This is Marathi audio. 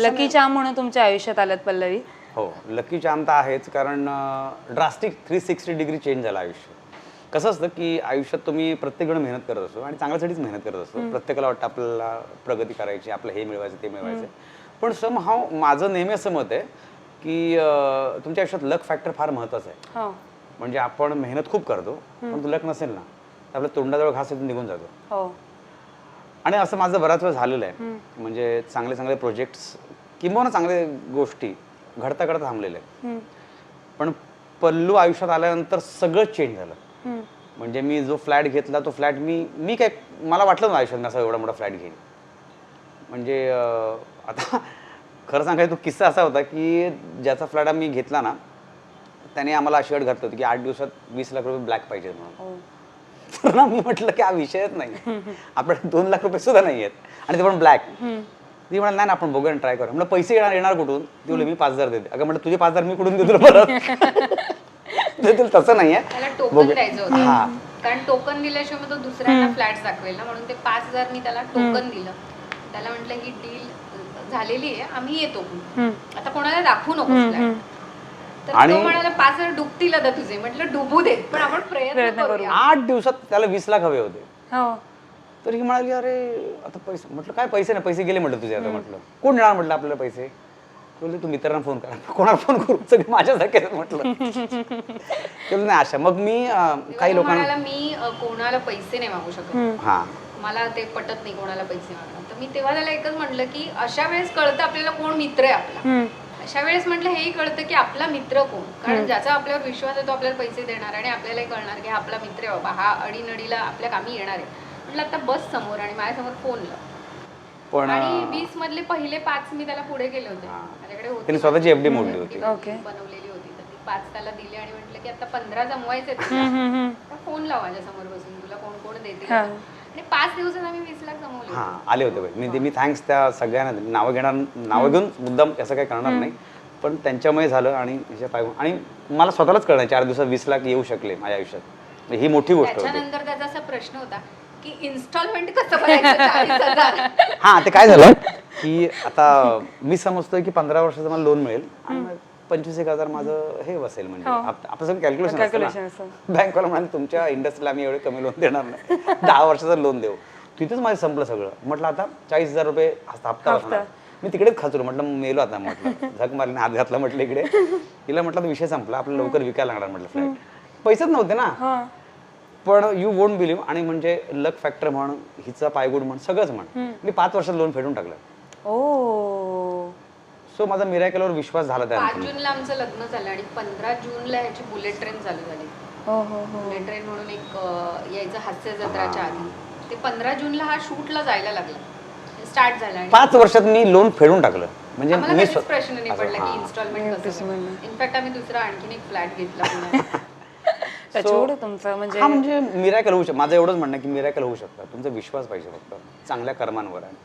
लकी चाम म्हणून तुमच्या आयुष्यात आल्यात पल्लवी. हो लकी चाम तर आहेच कारण drastic three sixty degree change झालं आयुष्य कसं असतं की आयुष्यात तुम्ही प्रत्येक जण मेहनत करत असतो आणि चांगल्यासाठीच मेहनत करत असतो. प्रत्येकाला वाटतं आपल्याला प्रगती करायची आपलं हे मिळवायचं ते मिळवायचं. पण सम हाव माझं नेहमी असं मत आहे की तुमच्या आयुष्यात लक फॅक्टर फार महत्त्वाचं आहे. हो. म्हणजे आपण मेहनत खूप करतो पण लक नसेल ना आपल्या तोंडाजवळ घास निघून जातो. हो. आणि असं माझं बराच वेळ झालेलं आहे. म्हणजे चांगले चांगले प्रोजेक्ट्स किंवा चांगले गोष्टी घडता घडता थांबलेले आहेत. पण पल्लू आयुष्यात आल्यानंतर सगळं चेंज झालं. म्हणजे मी जो फ्लॅट घेतला तो फ्लॅट मी मी काय मला वाटलं ना आयुष्यात मी असा एवढा मोठा फ्लॅट घेईन. म्हणजे आता खरं सांगायचं तो किस्सा असा होता की ज्याचा फ्लॅट आम्ही घेतला ना त्याने आम्हाला अशी अट घातली होती की आठ दिवसात वीस लाख रुपये ब्लॅक पाहिजे म्हणून. हो. तर ना मी म्हटलं की हा विषयच नाही. आपल्याकडे दोन लाख रुपये सुद्धा नाही आहेत. आणि ते पण ब्लॅक ती म्हणाल नाही ना आपण बघूया ट्राय करू म्हणलं पैसे येणार येणार कुठून? ती बोलली मी पाच हजार देते. अगं म्हटलं तुझे पाच हजार मी कुठून देतो परत? ते तुला तसं नाहीये. त्याला टोकन द्यायचं हा. होतं कारण टोकन दिल्याशिवाय मग तो दुसऱ्यांना फ्लॅट दाखवेल ना म्हणून ते पाच हजार मी त्याला टोकन दिलं. त्याला म्हटलं ही डील झालेली आहे आम्ही येतो. आता कोणाला दाखवू नको फ्लॅट आणि- पाच हजार डुबतील आता तुझे. म्हटलं डुबू देत पण आपण प्रयत्न करूया. आठ दिवसात त्याला वीस लाख हवे होते. हो. तर ही म्हणाली अरे आता पैसे. म्हटलं काय पैसे नाही पैसे गेले म्हटलं तुझे आता म्हटलं. कोण देणार म्हटलं आपल्याला पैसे? ते बोलले तू मित्रांना फोन करा. कोणाला फोन करू? सगळे माझ्यासारखे म्हटलं. नाही आशा मग मी काही लोकांना मी कोणाला पैसे नाही मागू शकत. हा. मला ते पटत नाही कोणाला पैसे मागणं. तर मी तेव्हा त्याला एकच म्हटलं की अशा वेळेस कळतं आपल्याला कोण मित्र आहे आपला. अशा वेळेस म्हटलं हेही कळतं की आपला मित्र कोण? कारण ज्याचा आपल्यावर विश्वास आहे तो आपल्याला पैसे देणार आणि आपल्यालाही कळणार की हा आपला मित्र आहे बाबा हा अडीनडीला आपल्या कामी येणार आहे. म्हटलं आता बस समोर आणि माझ्यासमोर फोन लाव. पण आणि वीस मधले पहिले पाच मी त्याला पुढे केले होते. माझ्याकडे होती. स्वतःची एफडी मोडली होती. ओके. बनवलेली होती. तर ती पाच त्याला दिली आणि म्हटलं की आता पंधरा जमवायचे हम्म, हम्म, हम्म. फोन लाव माझ्यासमोर बसून. तुला कोण कोण देते हा. आणि पाच दिवसात आम्ही वीस लाख जमवले हा आले होते बाई. मी मी थँक्स त्या सगळ्यांना. नावं घेणार नावं घेऊन मुद्दाम असं काही करणार नाही. पण त्यांच्यामुळे झालं आणि पाय आणि मला स्वतःलाच कळणार चार दिवसात वीस लाख येऊ शकले माझ्या आयुष्यात. ही मोठी गोष्ट होती. त्याच्यानंतर त्याचा असा प्रश्न होता की इन्स्टॉलमेंट कसं हा ते काय झालं की आता मी समजतोय की पंधरा वर्षाचं मला लोन मिळेल. आणि पंचवीस एक हजार माझं हे बसेल म्हणजे. आप- आपलं सगळं Calculation कॅल्क्युलेशन असतं. बँकवाला म्हणाले तुमच्या इंडस्ट्रीला आम्ही एवढे कमी लोन देणार नाही. दहा वर्षाचं लोन देऊ. तिथेच माझं संपलं सगळं. म्हटलं आता चाळीस हजार रुपये हप्ता हप्ता बसणार. मी तिकडेच खाचलो म्हटलं मेलो आता म्हटलं. झक मारली हात घातला म्हटलं इकडे. तिला म्हटलं आता विषय संपला. आपल्याला लवकर विकायला लागणार म्हटलं फ्लॅट पैसेच नव्हते ना. हा. पण यू वोंट बिलीव्ह आणि म्हणजे लक फॅक्टर म्हण हिचा पायगुड म्हण सगळंच म्हण. मी पाच वर्षात लोन फेडून टाकलं. ओ. सो माझा मिरायकलवर विश्वास झाला पाच त्यानंतर जूनला आमचं लग्न झालं आणि पंधरा जूनला ह्याची बुलेट ट्रेन चालू झाली. हो हो हो. बुलेट ट्रेन म्हणून एक अं, यायचं हास्य जत्राच्या आधी. ते पंधरा जूनला हा शूटला जायला लागला. स्टार्ट झाला आणि पाच वर्षात मी लोन फेडून टाकलं. म्हणजे आम्हाला मी कधीच स्व- प्रश्न नाही पडला की हां. इन्स्टॉलमेंट कसं इनफॅक्ट आम्ही दुसरा आणखीन एक फ्लॅट घेतला पुण्यात. तुमचं म्हणजे हा म्हणजे मिरायकल होऊ शकतं माझं एवढंच म्हणणं आहे की मिरायकल होऊ शकतं. तुमचा विश्वास पाहिजे फक्त. चांगल्या कर्मांवर आहे.